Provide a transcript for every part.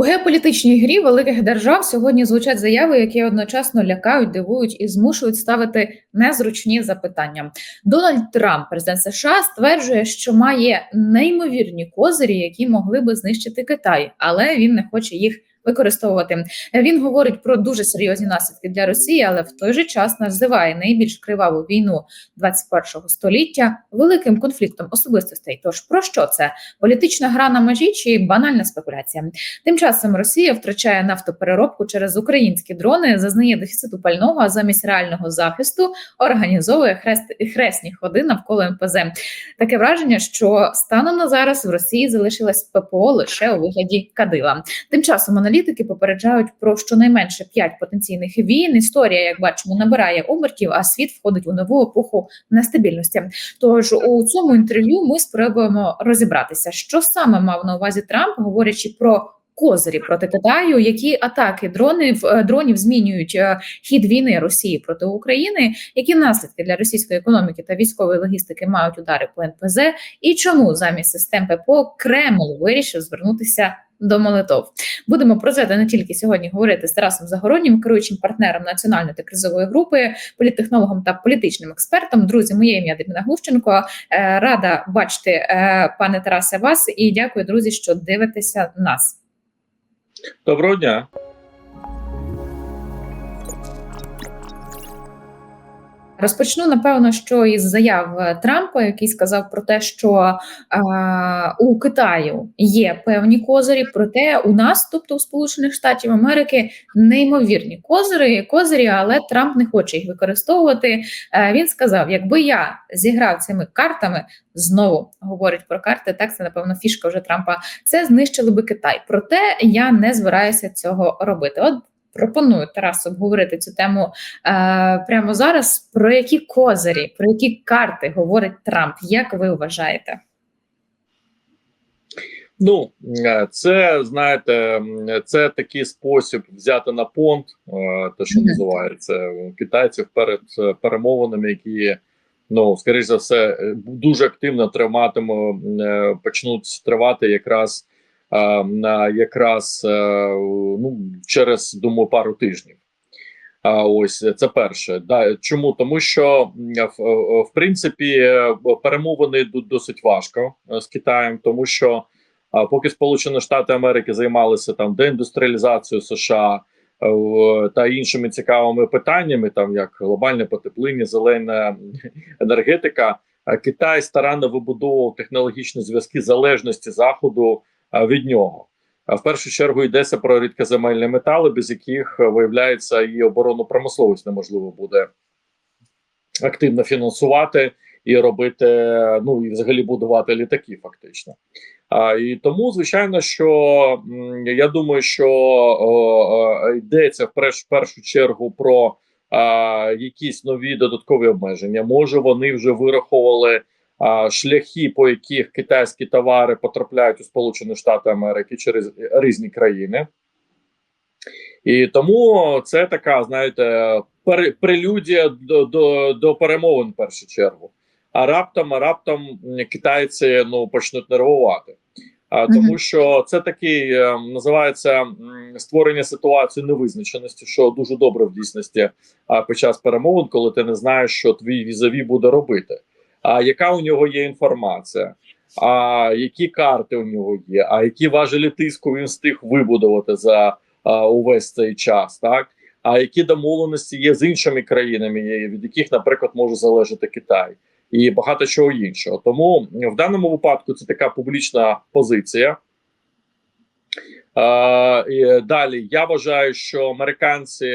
У геополітичній грі великих держав сьогодні звучать заяви, які одночасно лякають, дивують і змушують ставити незручні запитання. Дональд Трамп, президент США, стверджує, що має неймовірні козирі, які могли би знищити Китай, але він не хоче їх. Використовувати він говорить про дуже серйозні наслідки для Росії, але в той же час називає найбільш криваву війну 21-го століття великим конфліктом особистостей. Тож про що це політична гра на межі чи банальна спекуляція? Тим часом Росія втрачає нафтопереробку через українські дрони, зазнає дефіциту пального, а замість реального захисту організовує хрест хресні ходи навколо МПЗ. Таке враження, що станом на зараз в Росії залишилась ППО лише у вигляді кадила. Тим часом аналітики попереджають про щонайменше п'ять потенційних війн. Історія, як бачимо, набирає обертів, а світ входить у нову епоху нестабільності. Тож у цьому інтерв'ю ми спробуємо розібратися, що саме мав на увазі Трамп, говорячи про. Козирі проти Китаю, які атаки дронів дронів змінюють е, хід війни Росії проти України, які наслідки для російської економіки та військової логістики мають удари по НПЗ, і чому замість систем ППО Кремль вирішив звернутися до молитов. Будемо про це не тільки сьогодні говорити з Тарасом Загороднім, керуючим партнером національної та кризової групи, політтехнологом та політичним експертом. Друзі, моє ім'я Дмина Глущенко. Е, рада бачити е, пане Тарасе вас і дякую, друзі, що дивитеся нас. Доброго дня. Розпочну напевно, що із заяв Трампа, який сказав про те, що е, у Китаю є певні козирі, проте у нас, тобто у Сполучених Штатів Америки, неймовірні козирі, козирі, але Трамп не хоче їх використовувати. Е, він сказав: якби я зіграв цими картами, знову говорить про карти. Так це напевно фішка вже Трампа. Це знищили би Китай. Проте я не збираюся цього робити. От Пропоную Тарас обговорити цю тему е, прямо зараз. Про які козирі, про які карти говорить Трамп? Як ви вважаєте? Ну, це знаєте, це такий спосіб взяти на понт, те, що називається китайців перед перемовинами, які ну скоріш за все дуже активно триватиме, почнуть тривати якраз якраз ну через думаю пару тижнів. А ось це перше. Да, Чому тому, що в, в принципі перемовини йдуть досить важко з Китаєм, тому що поки Сполучені Штати Америки займалися там деіндустріалізацією США та іншими цікавими питаннями, там як глобальне потепління, зелена енергетика, Китай старанно вибудовував технологічні зв'язки залежності заходу від нього. В першу чергу йдеться про рідкоземельні метали, без яких виявляється і оборонну промисловість неможливо буде активно фінансувати і робити, ну і взагалі будувати літаки, фактично. А, І тому, звичайно, що я думаю, що о, йдеться в перш, першу чергу про а, якісь нові додаткові обмеження. Може, вони вже вираховували шляхи, по яких китайські товари потрапляють у Сполучені Штати Америки через різні країни. І тому це така, знаєте, прелюдія до до, до перемовин в першу чергу. А раптом а раптом китайці ну почнуть нервувати. А тому, що це такий е, називається створення ситуації невизначеності, що дуже добре в дійсності а, під час перемовин, коли ти не знаєш, що твій візаві буде робити а яка у нього є інформація, а які карти у нього є, а які важелі тиску він встиг вибудувати за а, увесь цей час, так а які домовленості є з іншими країнами, від яких, наприклад, може залежати Китай. І багато чого іншого. Тому в даному випадку це така публічна позиція. Далі я вважаю, що американці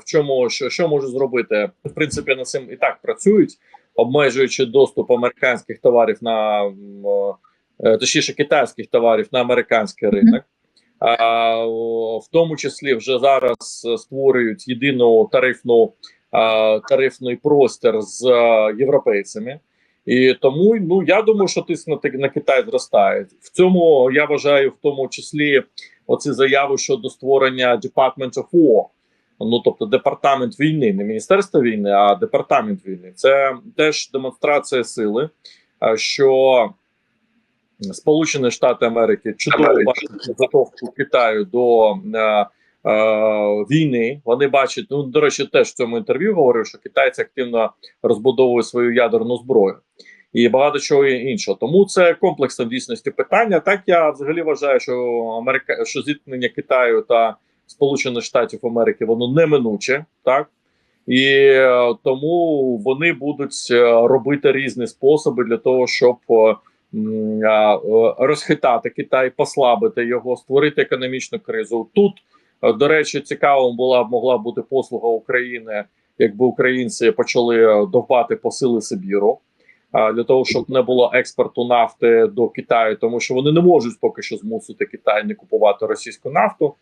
в чому що що можуть зробити, в принципі, над цим і так працюють обмежуючи доступ американських товарів на е, точніше китайських товарів на американський ринок. А, в тому числі вже зараз створюють єдину тарифну а, тарифний простір з а, європейцями, і тому ну я думаю, що тиск на, на Китай зростає. В цьому я вважаю, в тому числі оці заяви щодо створення Department of War, Ну тобто, департамент війни, не міністерство війни, а департамент війни. Це теж демонстрація сили, що Сполучені Штати Америки чудово бачать підготовку Китаю до е, е, війни. Вони бачать, ну до речі, теж в цьому інтерв'ю говорив, що китайці активно розбудовують свою ядерну зброю і багато чого іншого. Тому це комплексне в дійсності питання. Так я взагалі вважаю, що Америка, що зіткнення Китаю та Сполучених Штатів Америки воно неминуче, так і е, тому вони будуть е, робити різні способи для того, щоб е, розхитати Китай, послабити його, створити економічну кризу. Тут до речі, цікаво була могла бути послуга України, якби українці почали довбати посили Сибіру. Для того щоб не було експорту нафти до Китаю, тому що вони не можуть поки що змусити Китай не купувати російську нафту.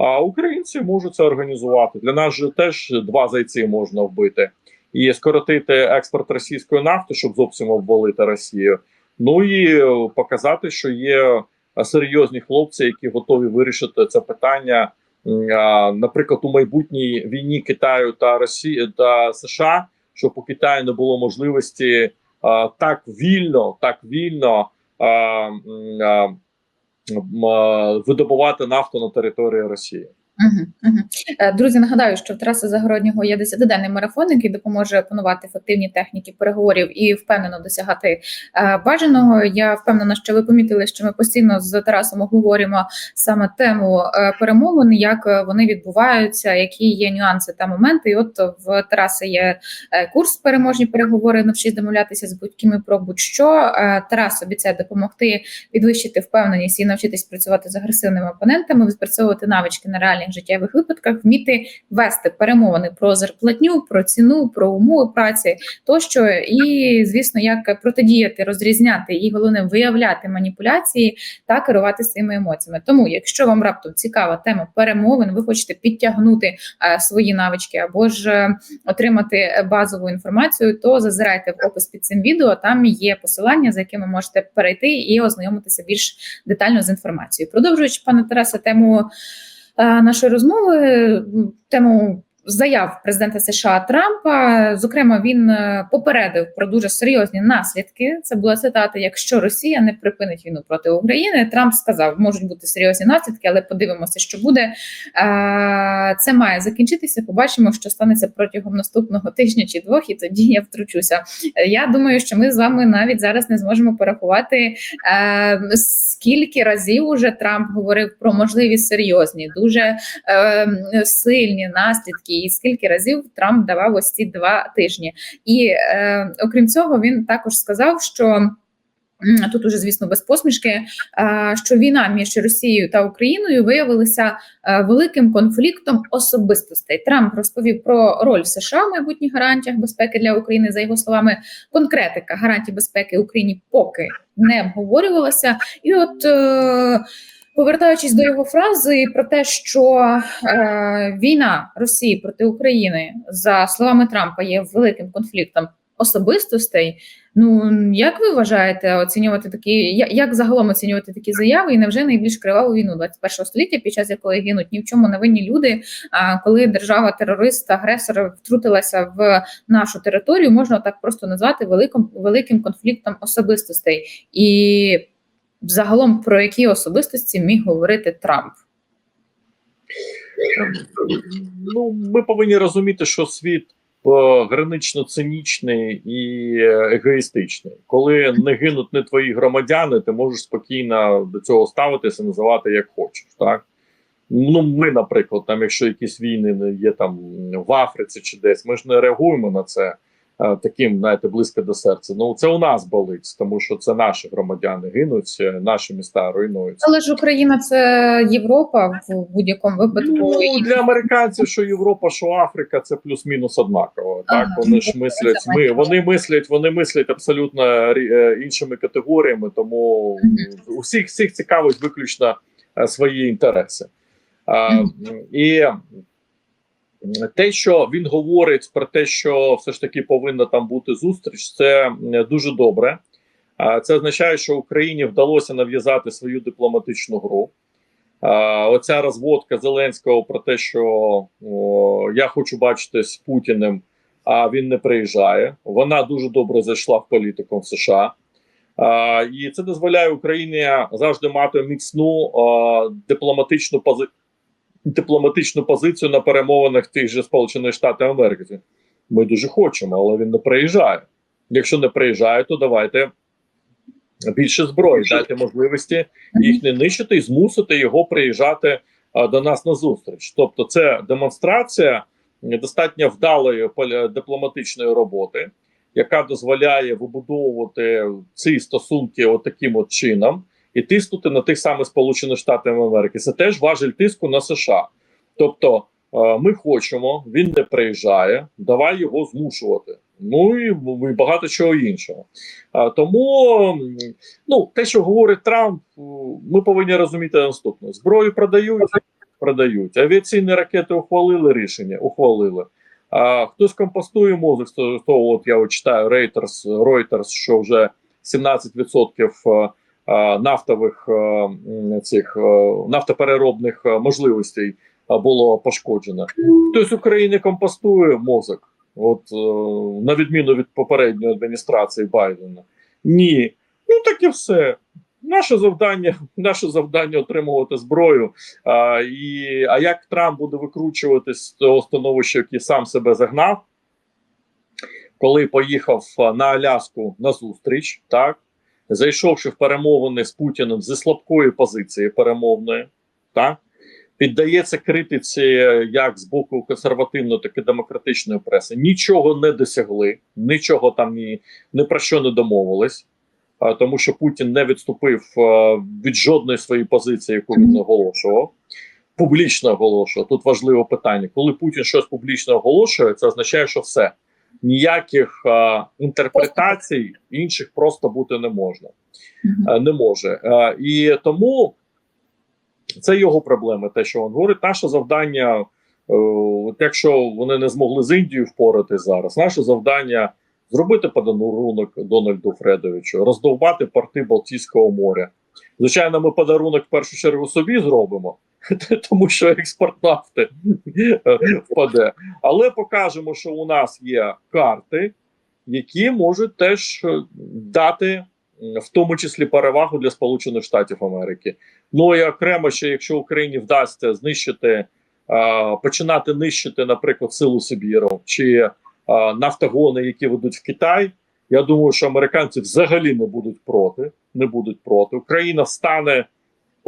А українці можуть це організувати. Для нас же теж два зайці можна вбити і скоротити експорт російської нафти, щоб зовсім обвалити Росію. Ну і е, показати, що є серйозні хлопці, які готові вирішити це питання, наприклад, у майбутній війні Китаю та Росії та США, щоб у Китаю не було можливості так вільно, так вільно. Видобувати нафту на території Росії. Угу. Друзі, нагадаю, що в Тараса Загороднього є 10-денний марафон, який допоможе опанувати ефективні техніки переговорів і впевнено досягати е, бажаного. Я впевнена, що ви помітили, що ми постійно з Тарасом обговорюємо саме тему е, перемовин, як е, вони відбуваються, які є нюанси та моменти. І от в Тараса є е, курс переможні переговори, навчись домовлятися з будь-ким про будь-що. Е, Тарас обіцяє допомогти підвищити впевненість і навчитись працювати з агресивними опонентами, відпрацьовувати навички на реальних життєвих випадках, вміти вести перемовини про зарплатню, про ціну, про умови праці тощо, і звісно, як протидіяти, розрізняти і головне виявляти маніпуляції та керувати своїми емоціями. Тому, якщо вам раптом цікава тема перемовин, ви хочете підтягнути е, свої навички або ж е, отримати базову інформацію, то зазирайте в опис під цим відео. Там є посилання, за якими можете перейти і ознайомитися більш детально з інформацією. Продовжуючи, пане Тарасе, тему нашої розмови, тему. Заяв президента США Трампа, зокрема, він е, попередив про дуже серйозні наслідки. Це була цитата: якщо Росія не припинить війну проти України, Трамп сказав, можуть бути серйозні наслідки, але подивимося, що буде. Е, Це має закінчитися. Побачимо, що станеться протягом наступного тижня чи двох, і тоді я втручуся. Е, Я думаю, що ми з вами навіть зараз не зможемо порахувати скільки разів уже Трамп говорив про можливі серйозні, дуже сильні наслідки, і скільки разів Трамп давав ось ці два тижні. І е, окрім цього, він також сказав, що. Тут уже, звісно, без посмішки, е, що війна між Росією та Україною виявилася е, великим конфліктом особистостей. Трамп розповів про роль США в майбутніх гарантіях безпеки для України. За його словами, конкретика гарантій безпеки Україні поки не обговорювалася. І от е, повертаючись до його фрази про те, що е, війна Росії проти України, за словами Трампа, є великим конфліктом особистостей. Ну як ви вважаєте оцінювати такі, як загалом оцінювати такі заяви, і невже найбільш криваву війну 21 століття, під час якої гинуть ні в чому не винні люди? А коли держава терорист, агресор втрутилася в нашу територію, можна так просто назвати великим великим конфліктом особистостей, і загалом про які особистості міг говорити Трамп? Ну, ми повинні розуміти, що світ е, гранично цинічний і е, егоїстичний. Коли не гинуть не твої громадяни, ти можеш спокійно до цього ставитися, називати як хочеш. Так ну ми, наприклад, там, якщо якісь війни є там в Африці чи десь, ми ж не реагуємо на це. Е, Таким, знаєте, близько до серця. Ну це у нас болить, тому що це наші громадяни гинуть, е, наші міста руйнуються. Але ж Україна це Європа в будь-якому випадку. Ну, для американців, що Європа, що Африка, це плюс-мінус однаково. Так вони ж мислять. Ми вони мислять, вони мислять абсолютно е, іншими категоріями, тому Мгм. у всіх всіх цікавить виключно свої інтереси. А. І те, що він говорить про те, що все ж таки повинна там бути зустріч, це дуже добре. Це означає, що Україні вдалося нав'язати свою дипломатичну гру. Оця розводка Зеленського про те, що я хочу бачитись з Путіним, а він не приїжджає. Вона дуже добре зайшла в політику в США. І це дозволяє Україні завжди мати міцну дипломатичну пози... дипломатичну позицію на перемовинах тих же Сполучених Штатів Америки. Ми дуже хочемо, але він не приїжджає. Якщо не приїжджає, то давайте більше зброї, дайте можливості їх не нищити і змусити його приїжджати а, до нас на зустріч. Тобто, це демонстрація достатньо вдалої дипломатичної роботи, яка дозволяє вибудовувати ці стосунки от от чином і тиснути на тих самих Сполучених Штатів Америки. Це теж важель тиску на США. Тобто, е, ми хочемо, він не приїжджає, давай його змушувати. Ну і, багато чого іншого. А, тому ну, те, що говорить Трамп, ми повинні розуміти наступне: зброю продають, продають. Авіаційні ракети ухвалили рішення, ухвалили. А хтось компостує мозок з того, от я читаю Reuters, Reuters, що вже 17% е, е, нафтових е, цих е, нафтопереробних е, можливостей е, було пошкоджено. Хтось в Україні компостує мозок, от е, на відміну від попередньої адміністрації Байдена. Ні, ну так і все. Наше завдання, наше завдання отримувати зброю. А, і, а як Трамп буде викручуватись з того становища, яке сам себе загнав, коли поїхав на Аляску на зустріч, так зайшовши в перемовини з Путіним зі слабкої позиції перемовної, так піддається критиці як з боку консервативної, так і демократичної преси. Нічого не досягли, нічого там ні, ні про що не домовились. Тому що Путін не відступив від жодної своєї позиції, яку він оголошував. Публічно оголошував. Тут важливе питання. Коли Путін щось публічно оголошує, це означає, що все ніяких а, інтерпретацій інших просто бути не можна. А, не може. А, і тому це його проблеми. Те, що він говорить, наше завдання. е, от Якщо вони не змогли з Індією впоратись зараз, наше завдання зробити подарунок Дональду Фредовичу, роздовбати порти Балтійського моря. Звичайно, ми подарунок в першу чергу собі зробимо, тому що експорт нафти е, впаде. Але покажемо, що у нас є карти, які можуть теж е, дати в тому числі перевагу для Сполучених Штатів Америки. Ну і окремо, ще якщо Україні вдасться знищити, е, починати нищити, наприклад, силу Сибіру чи е, нафтогони, які ведуть в Китай. Я думаю, що американці взагалі не будуть проти. Не будуть проти. Україна стане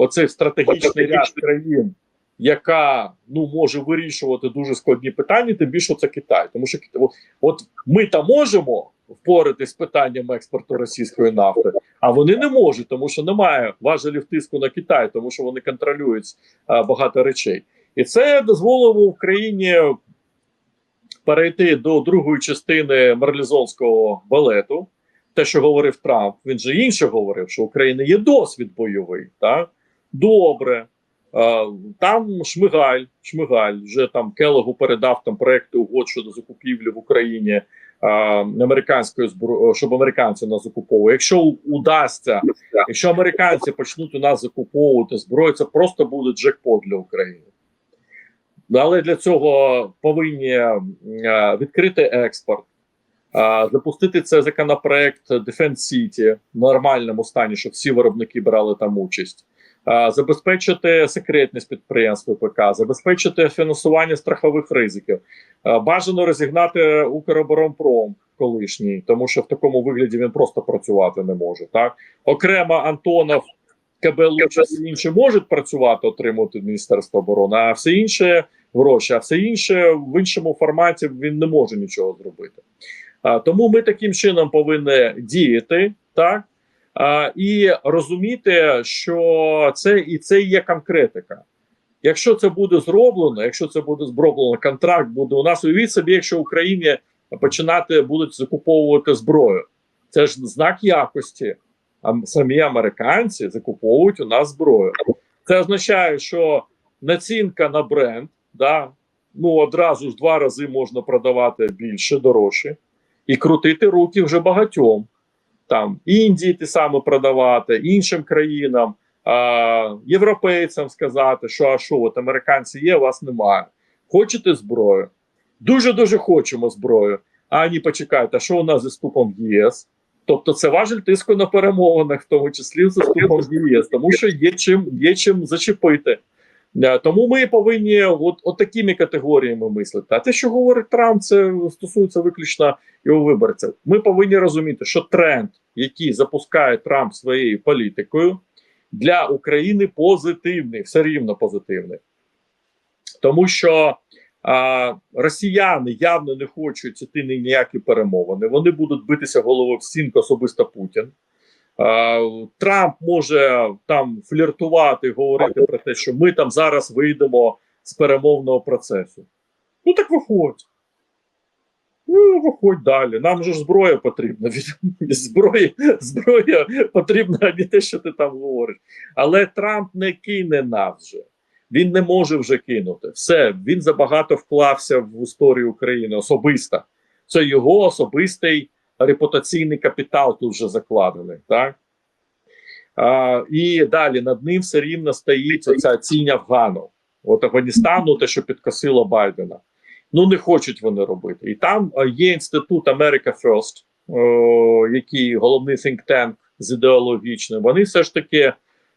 оцей стратегічний ряд країн, яка ну може вирішувати дуже складні питання. Тим більше це Китай. Тому що от- от ми там можемо впоратись з питанням експорту російської нафти, а вони не можуть, тому що немає важелів тиску на Китай, тому що вони контролюють а, багато речей, і це дозволило Україні перейти до другої частини марлізонського балету. Те, що говорив Трамп, він же інше говорив, що у України є досвід бойовий. Так? Добре. Е, Там Шмигаль, Шмигаль вже там Келегу передав там проекти угод щодо закупівлі в Україні е, американської зброї, щоб американці нас закуповували. Якщо удасться, якщо американці почнуть у нас закуповувати зброю, це просто буде джекпот для України. Але для цього повинні е, відкрити експорт, е, запустити цей законопроект Defense City в нормальному стані, щоб всі виробники брали там участь. Забезпечити секретність підприємств ПК, забезпечити фінансування страхових ризиків, бажано розігнати Укроборонпром колишній, тому що в такому вигляді він просто працювати не може. Так окремо Антонов, КБ Луча, всі інші можуть працювати, отримувати Міністерство оборони, а все інше гроші, а все інше в іншому форматі він не може нічого зробити. А, тому ми таким чином повинні діяти, так і розуміти, що це і це є конкретика. Якщо це буде зроблено, якщо це буде зроблено, контракт буде у нас. Уявіть собі, якщо Україні починати будуть закуповувати зброю, це ж знак якості. А самі американці закуповують у нас зброю. Це означає, що націнка на бренд, да, ну одразу ж два рази можна продавати більше, дорожче, і крутити руки вже багатьом. Там Індії ті саме продавати, іншим країнам, а, європейцям сказати, що а що, от американці є, вас немає. Хочете зброю? Дуже дуже хочемо зброю. А ні, почекайте, а що у нас зі вступом в ЄС? Тобто, це важель тиску на перемовинах, в тому числі з вступом ЄС, тому що є чим є чим зачепити. Тому ми повинні от, от такими категоріями мислити. А те, що говорить Трамп, це стосується виключно його виборців. Ми повинні розуміти, що тренд, який запускає Трамп своєю політикою, для України позитивний, все рівно позитивний. Тому що а, росіяни явно не хочуть іти ніякі перемовини. Вони будуть битися головою в стінку, особисто Путін. А, Трамп може там фліртувати, говорити про те, що ми там зараз вийдемо з перемовного процесу. Ну так виходь. Ну, виходь далі. Нам же ж зброя потрібна. Від зброя потрібна а не те, що ти там говориш. Але Трамп не кине нас вже. Він не може вже кинути. Все, він забагато вклався в історію України особисто. Це його особистий репутаційний капітал тут вже закладений. Так? А, і далі над ним все рівно стоїть оця тінь Афгану. От Афганістану, те, що підкосило Байдена. Ну, не хочуть вони робити. І там є інститут America First, о, який головний think tank з ідеологічним. Вони все ж таки.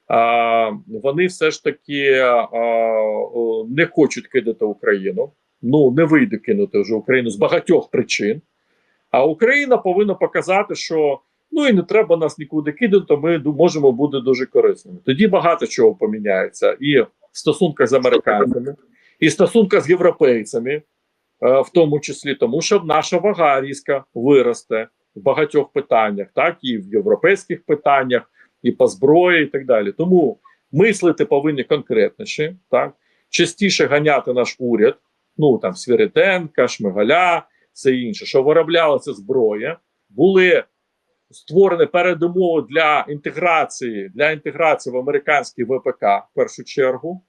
А, вони все ж таки а, о, не хочуть кидати Україну. Ну не вийде кинути вже Україну з багатьох причин. А Україна повинна показати, що ну і не треба нас нікуди кидати. Ми можемо бути дуже корисними. Тоді багато чого поміняється, і в стосунках з американцями, і в стосунках з європейцями, е, в тому числі, тому що наша вага різко виросте в багатьох питаннях, так і в європейських питаннях і по зброї, і так далі. Тому мислити повинні конкретніше, так частіше ганяти наш уряд, ну там Свіриденка, Шмигаля, все інше, що вироблялася зброя, були створені передумови для інтеграції для інтеграції в американський ВПК в першу чергу.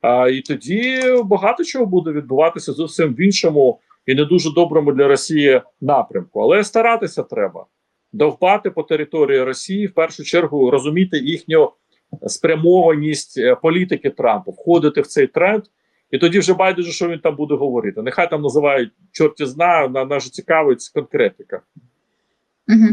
А, і тоді багато чого буде відбуватися зовсім в іншому і не дуже доброму для Росії напрямку. Але старатися треба довбати по території Росії, в першу чергу розуміти їхню спрямованість е, політики Трампа, входити в цей тренд, і тоді вже байдуже, що він там буде говорити. Нехай там називають чорті зна, на нас цікавить конкретика. Угу.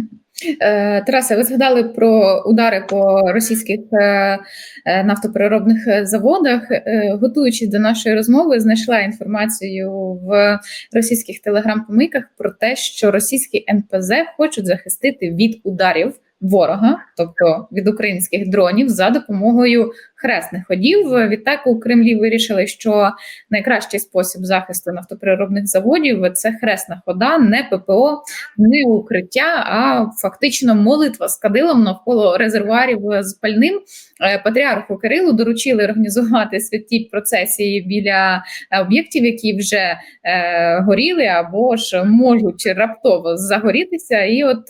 Е, Тарасе, ви згадали про удари по російських е, е, нафтопереробних заводах. Е, готуючись до нашої розмови, знайшла інформацію в російських телеграм-помийках про те, що російські НПЗ хочуть захистити від ударів ворога, тобто від українських дронів, за допомогою хресних ходів. Відтак у Кремлі вирішили, що найкращий спосіб захисту нафтопереробних заводів це хресна хода, не ППО, не укриття, а фактично молитва з кадилом навколо резервуарів з пальним. Е, Патріарху Кирилу доручили організувати святі процесії біля е, об'єктів, які вже е, горіли або ж можуть раптово загорітися. І от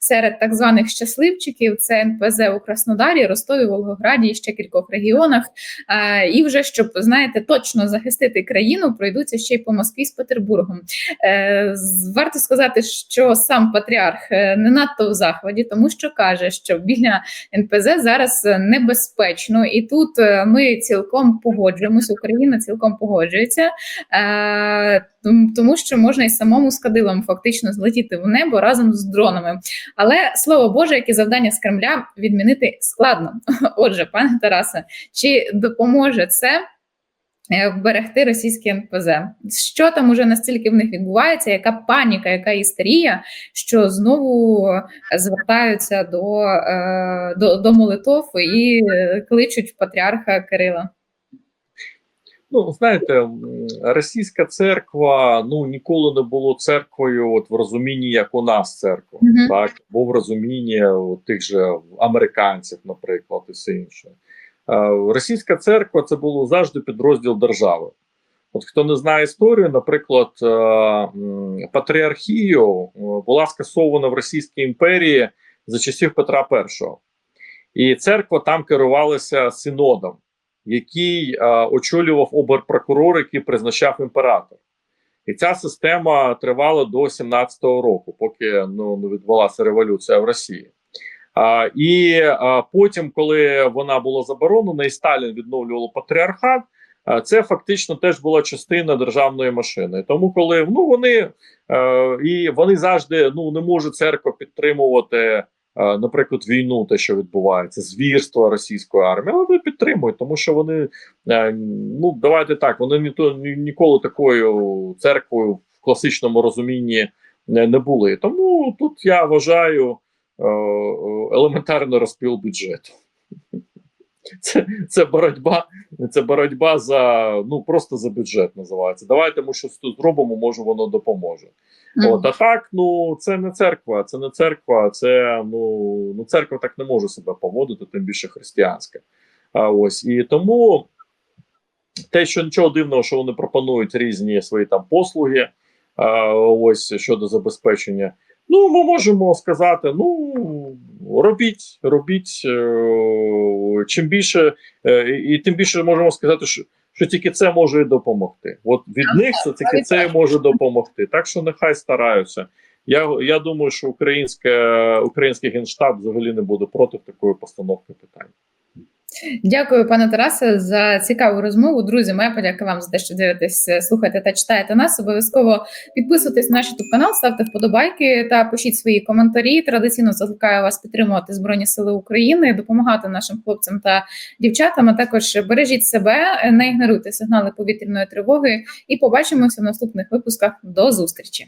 серед так званих щасливчиків це НПЗ у Краснодарі, Ростові, Волгограді і ще кількох регіонах. Е, і вже щоб знаєте, точно захистити країну, пройдуться ще й по Москві з Петербургом. Е, Варто сказати, що сам патріарх е, не надто в захваті, тому що каже, що біля НПЗ зараз е, небезпечно, і тут ми цілком погоджуємося. Україна цілком погоджується, тому що можна і самому з кадилом фактично злетіти в небо разом з дронами. Але слово Боже, які завдання з Кремля відмінити складно. Отже, пане Тарасе, чи допоможе це? е, Вберегти російські НПЗ. Що там уже настільки в них відбувається? Яка паніка, яка істерія, що знову звертаються до, е, до, до молитов і е, кличуть патріарха Кирила? Ну, знаєте, російська церква ну ніколи не було церквою, от в розумінні, як у нас церква, Мгм. так бо в розумінні от, тих же американців, наприклад, і все інше. Е, Російська церква це було завжди підрозділ держави. От хто не знає історію, наприклад, е, патріархію е, була скасована в Російській імперії за часів Петра І. І церква там керувалася синодом який е, очолював оберпрокурор, який призначав імператор. І ця система тривала до 17-го року, поки ну, не відбулася революція в Росії. А, і а, потім, коли вона була заборонена, і Сталін відновлював патріархат, е, це фактично теж була частина державної машини. Тому, коли ну вони е, і вони завжди ну не може церква підтримувати, наприклад, війну, те, що відбувається, звірства російської армії, але вони підтримують, тому що вони е, ну давайте так, вони ні то ні, ніколи такою церквою в класичному розумінні не, не були. Тому тут я вважаю е, елементарний розпіл бюджету. Це, це боротьба, це боротьба за ну просто за бюджет називається. Давайте ми щось тут зробимо, може воно допоможе. От а так, ну це не церква, це не церква, це ну, ну церква так не може себе поводити, тим більше християнська. А ось і тому те, що нічого дивного, що вони пропонують різні свої там послуги, а, ось щодо забезпечення. Ну, ми можемо сказати: ну робіть, робіть е, чим більше, е, і тим більше можемо сказати, що, що тільки це може допомогти. От від них це тільки це може допомогти. Так що нехай стараються. Я, я думаю, що українське, український генштаб взагалі не буде проти такої постановки питань. Дякую, пане Тарасе, за цікаву розмову. Друзі, моя подяка вам за те, що дивитесь, слухаєте та читаєте нас. Обов'язково підписуйтесь на наш канал, ставте вподобайки та пишіть свої коментарі. Традиційно закликаю вас підтримувати Збройні Сили України, допомагати нашим хлопцям та дівчатам. А також бережіть себе, не ігноруйте сигнали повітряної тривоги. І побачимося в наступних випусках. До зустрічі.